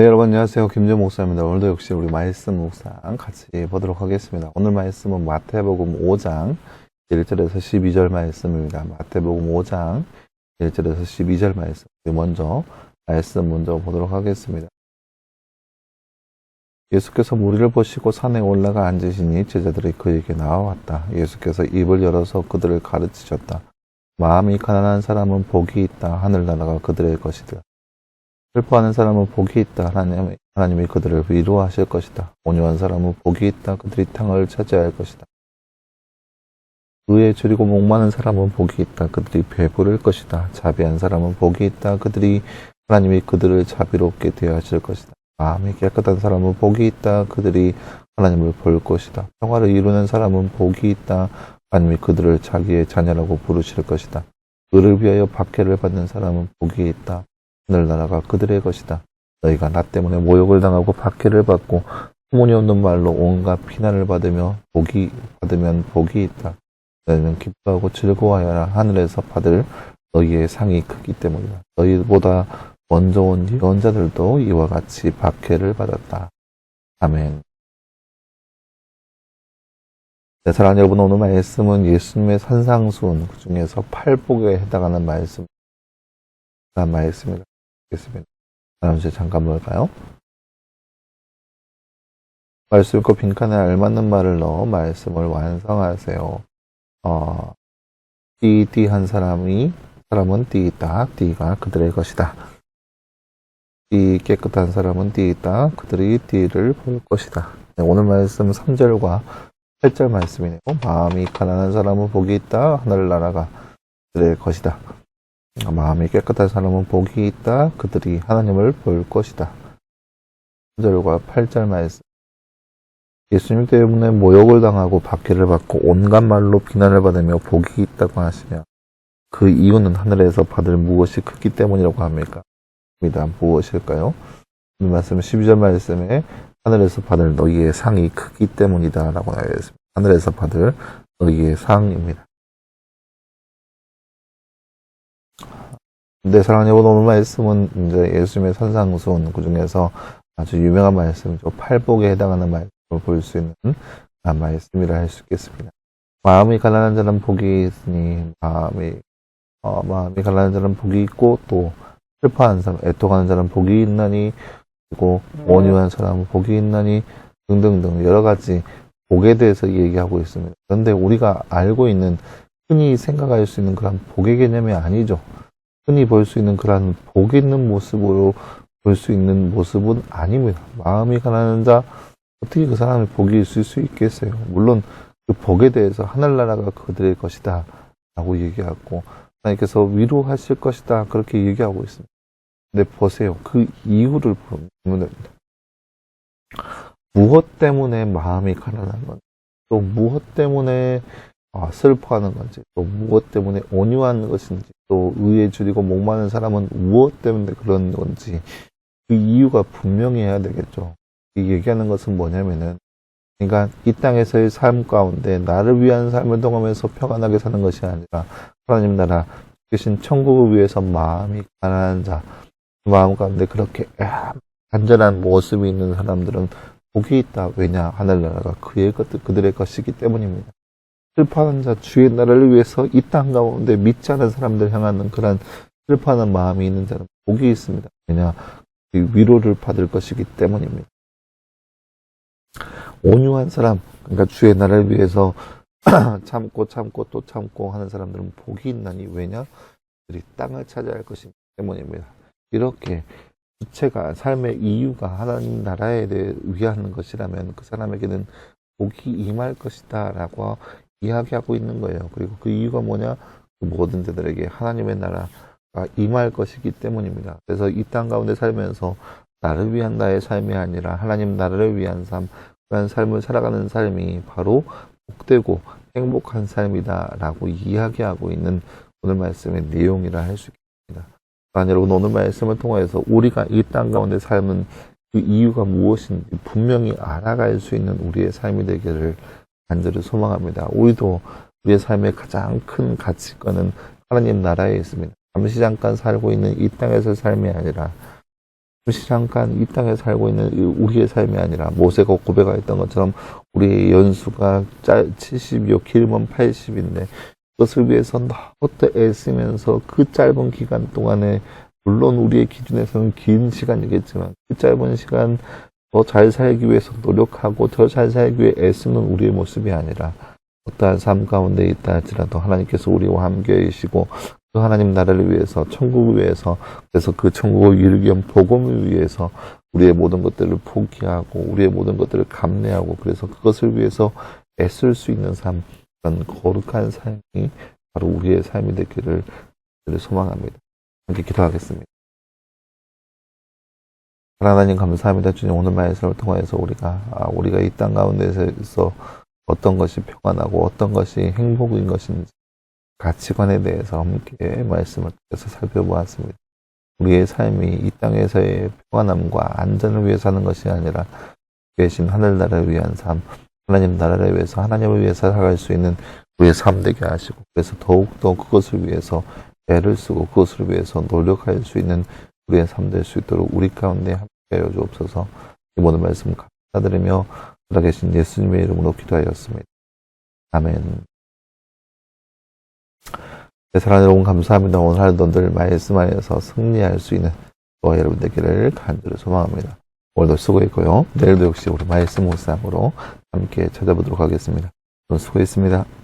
네, 여러분 안녕하세요. 김재 목사입니다. 오늘도 역시 우리 말씀 묵상 같이 보도록 하겠습니다. 오늘 말씀은 마태복음 5장 1절에서 12절 말씀입니다. 마태복음 5장 1절에서 12절 말씀. 먼저 말씀 먼저 보도록 하겠습니다. 예수께서 무리를 보시고 산에 올라가 앉으시니 제자들이 그에게 나와왔다. 예수께서 입을 열어서 그들을 가르치셨다. 마음이 가난한 사람은 복이 있다. 하늘나라가 그들의 것이다. 슬퍼하는 사람은 복이 있다. 하나님, 하나님이 그들을 위로하실 것이다. 온유한 사람은 복이 있다. 그들이 땅을 차지할 것이다. 의에 줄이고 목마른 사람은 복이 있다. 그들이 배부를 것이다. 자비한 사람은 복이 있다. 그들이 하나님이 그들을 자비롭게 대하실 것이다. 마음이 깨끗한 사람은 복이 있다. 그들이 하나님을 볼 것이다. 평화를 이루는 사람은 복이 있다. 하나님이 그들을 자기의 자녀라고 부르실 것이다. 의를 위하여 박해를 받는 사람은 복이 있다. 하늘 나라가 그들의 것이다. 너희가 나 때문에 모욕을 당하고 박해를 받고 소문이 없는 말로 온갖 피난을 받으며 복이 받으면 복이 있다. 너희는 기뻐하고 즐거워하여라 하늘에서 받을 너희의 상이 크기 때문이다. 너희보다 먼저 온 예언자들도 이와 같이 박해를 받았다. 아멘. 네, 사랑하는 여러분, 오늘 말씀은 예수님의 산상수훈, 그 중에서 팔복에 해당하는 말씀, 말씀입니다. 겠습니다. 다음 주에 잠깐 볼까요? 말씀 읽고 빈칸에 알맞는 말을 넣어 말씀을 완성하세요. 어, 띠띠 한 사람이 사람은 띠있다. 띠가 그들의 것이다. 띠 깨끗한 사람은 띠있다. 그들이 띠를 볼 것이다. 네, 오늘 말씀 3절과 8절 말씀이네요. 마음이 가난한 사람은 복이 있다. 하늘나라가 그들의 것이다. 마음이 깨끗한 사람은 복이 있다. 그들이 하나님을 볼 것이다. 3절과 8절 말씀. 예수님 때문에 모욕을 당하고 박해를 받고 온갖 말로 비난을 받으며 복이 있다고 하시며 그 이유는 하늘에서 받을 무엇이 크기 때문이라고 합니까? 입니다. 무엇일까요? 이 말씀 12절 말씀에 하늘에서 받을 너희의 상이 크기 때문이다 라고 나와 있습니다. 하늘에서 받을 너희의 상입니다. 네, 사랑하는 오늘 말씀은 이제 예수님의 선상순, 그 중에서 아주 유명한 말씀이죠. 팔복에 해당하는 말씀을 볼 수 있는 말씀이라 할 수 있겠습니다. 마음이 가난한 자는 복이 있으니, 마음이, 어, 마음이 가난한 자는 복이 있고, 또, 슬퍼하는 사람, 애통하는 자는 복이 있나니, 그리고 온유한 사람은 복이 있나니, 등등등 여러 가지 복에 대해서 얘기하고 있습니다. 그런데 우리가 알고 있는, 흔히 생각할 수 있는 그런 복의 개념이 아니죠. 흔히 볼 수 있는 그러한 복 있는 모습으로 볼 수 있는 모습은 아닙니다. 마음이 가난한 자, 어떻게 그 사람이 복이 있을 수 있겠어요? 물론 그 복에 대해서 하늘나라가 그들의 것이다. 라고 얘기하고, 하나님께서 위로하실 것이다. 그렇게 얘기하고 있습니다. 근데 보세요. 그 이유를 보면 됩니다. 무엇 때문에 마음이 가난한 건지, 또 무엇 때문에 아, 슬퍼하는 건지, 또 무엇 때문에 온유한 것인지, 또 의에 줄이고 목마른 사람은 무엇 때문에 그런 건지, 그 이유가 분명히 해야 되겠죠. 이 얘기하는 것은 뭐냐면은, 그러니까 이 땅에서의 삶 가운데 나를 위한 삶을 통하면서 평안하게 사는 것이 아니라, 하나님 나라, 계신 천국을 위해서 마음이 가난한 자, 그 마음 가운데 그렇게 간절한 모습이 있는 사람들은 복이 있다. 왜냐? 하늘나라가 그의 것, 그들의 것이기 때문입니다. 슬퍼하는 자, 주의 나라를 위해서 이 땅 가운데 믿지 않은 사람들 향하는 그런 슬퍼하는 마음이 있는 자는 복이 있습니다. 왜냐? 그 위로를 받을 것이기 때문입니다. 온유한 사람, 그러니까 주의 나라를 위해서 참고 참고 또 참고 하는 사람들은 복이 있나니 왜냐? 그들이 땅을 차지할 것이기 때문입니다. 이렇게 주체가 삶의 이유가 하나님 나라에 대해 위하는 것이라면 그 사람에게는 복이 임할 것이다라고 이야기하고 있는 거예요. 그리고 그 이유가 뭐냐? 그 모든 자들에게 하나님의 나라가 임할 것이기 때문입니다. 그래서 이 땅 가운데 살면서 나를 위한 나의 삶이 아니라 하나님 나라를 위한 삶, 그런 삶을 살아가는 삶이 바로 복되고 행복한 삶이다라고 이야기하고 있는 오늘 말씀의 내용이라 할 수 있습니다. 아, 여러분 오늘 말씀을 통해서 우리가 이 땅 가운데 삶은 그 이유가 무엇인지 분명히 알아갈 수 있는 우리의 삶이 되기를 간절히 소망합니다. 우리도 우리의 삶의 가장 큰 가치관은 하나님 나라에 있습니다. 잠시 잠깐 살고 있는 이 땅에서 삶이 아니라 잠시 잠깐 이 땅에 살고 있는 이 우리의 삶이 아니라 모세가 고백하였던 것처럼 우리의 연수가 짧 70이요 길면 80인데 그것을 위해서 너부터 애쓰면서 그 짧은 기간 동안에 물론 우리의 기준에서는 긴 시간이겠지만 그 짧은 시간 더 잘 살기 위해서 노력하고 더 잘 살기 위해 애쓰는 우리의 모습이 아니라 어떠한 삶 가운데 있다 할지라도 하나님께서 우리와 함께 계시고 그 하나님 나라를 위해서 천국을 위해서 그래서 그 천국을 이루기 위한 복음을 위해서 우리의 모든 것들을 포기하고 우리의 모든 것들을 감내하고 그래서 그것을 위해서 애쓸 수 있는 삶 그런 거룩한 삶이 바로 우리의 삶이 되기를 소망합니다. 함께 기도하겠습니다. 하나님 감사합니다. 주님 오늘 말씀을 통해서 우리가 아, 우리가 이 땅 가운데서 어떤 것이 평안하고 어떤 것이 행복인 것인지 가치관에 대해서 함께 말씀을 통해서 살펴보았습니다. 우리의 삶이 이 땅에서의 평안함과 안전을 위해 사는 것이 아니라 계신 하늘나라를 위한 삶, 하나님 나라를 위해서 하나님을 위해서 살아갈 수 있는 우리의 삶 되게 하시고 그래서 더욱더 그것을 위해서 애를 쓰고 그것을 위해서 노력할 수 있는 우리의 삶 될 수 있도록 우리 가운데 함께 하여 주옵소서 이 모든 말씀 감사드리며 살아계신 예수님의 이름으로 기도하였습니다. 아멘 네, 사랑하는 여러분 감사합니다. 오늘 하루도 늘 말씀 안에서 승리할 수 있는 저와 여러분 되기를 간절히 소망합니다. 오늘도 수고했고요. 내일도 역시 우리 말씀 묵상으로 함께 찾아보도록 하겠습니다. 수고했습니다.